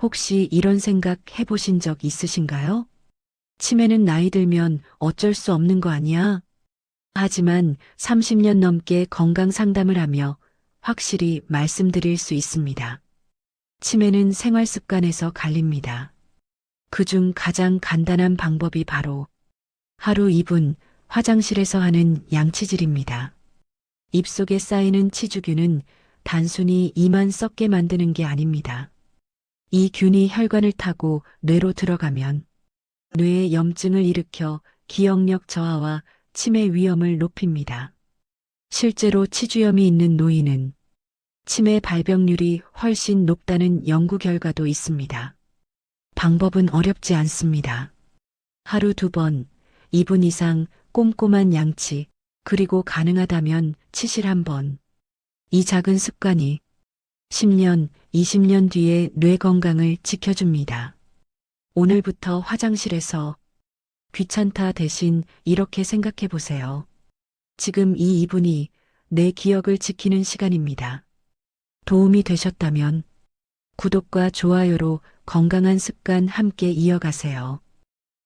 혹시 이런 생각 해보신 적 있으신가요? 치매는 나이 들면 어쩔 수 없는 거 아니야? 하지만 30년 넘게 건강 상담을 하며 확실히 말씀드릴 수 있습니다. 치매는 생활 습관에서 갈립니다. 그중 가장 간단한 방법이 바로 하루 2분 화장실에서 하는 양치질입니다. 입속에 쌓이는 치주균은 단순히 이만 썩게 만드는 게 아닙니다. 이 균이 혈관을 타고 뇌로 들어가면 뇌에 염증을 일으켜 기억력 저하와 치매 위험을 높입니다. 실제로 치주염이 있는 노인은 치매 발병률이 훨씬 높다는 연구 결과도 있습니다. 방법은 어렵지 않습니다. 하루 두 번, 2분 이상 꼼꼼한 양치, 그리고 가능하다면 치실 한 번. 이 작은 습관이 10년, 20년 뒤에 뇌 건강을 지켜줍니다. 오늘부터 화장실에서 귀찮다 대신 이렇게 생각해 보세요. 지금 이 2분이 내 기억을 지키는 시간입니다. 도움이 되셨다면 구독과 좋아요로 건강한 습관 함께 이어가세요.